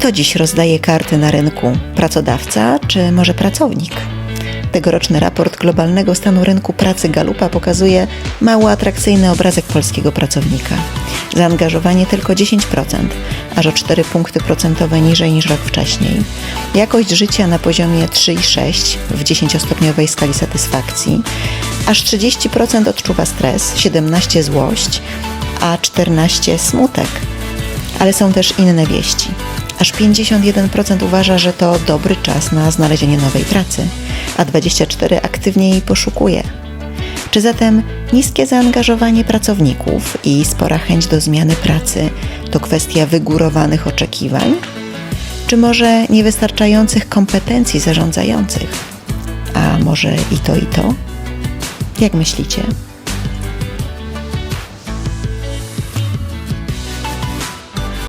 Kto dziś rozdaje karty na rynku? Pracodawca czy może pracownik? Tegoroczny raport globalnego stanu rynku pracy Galupa pokazuje mało atrakcyjny obrazek polskiego pracownika. Zaangażowanie tylko 10%, aż o 4 punkty procentowe niżej niż rok wcześniej. Jakość życia na poziomie 3,6 w 10-stopniowej skali satysfakcji. Aż 30% odczuwa stres, 17% złość, a 14% smutek. Ale są też inne wieści. Aż 51% uważa, że to dobry czas na znalezienie nowej pracy, a 24% aktywnie jej poszukuje. Czy zatem niskie zaangażowanie pracowników i spora chęć do zmiany pracy to kwestia wygórowanych oczekiwań? Czy może niewystarczających kompetencji zarządzających? A może i to, i to? Jak myślicie?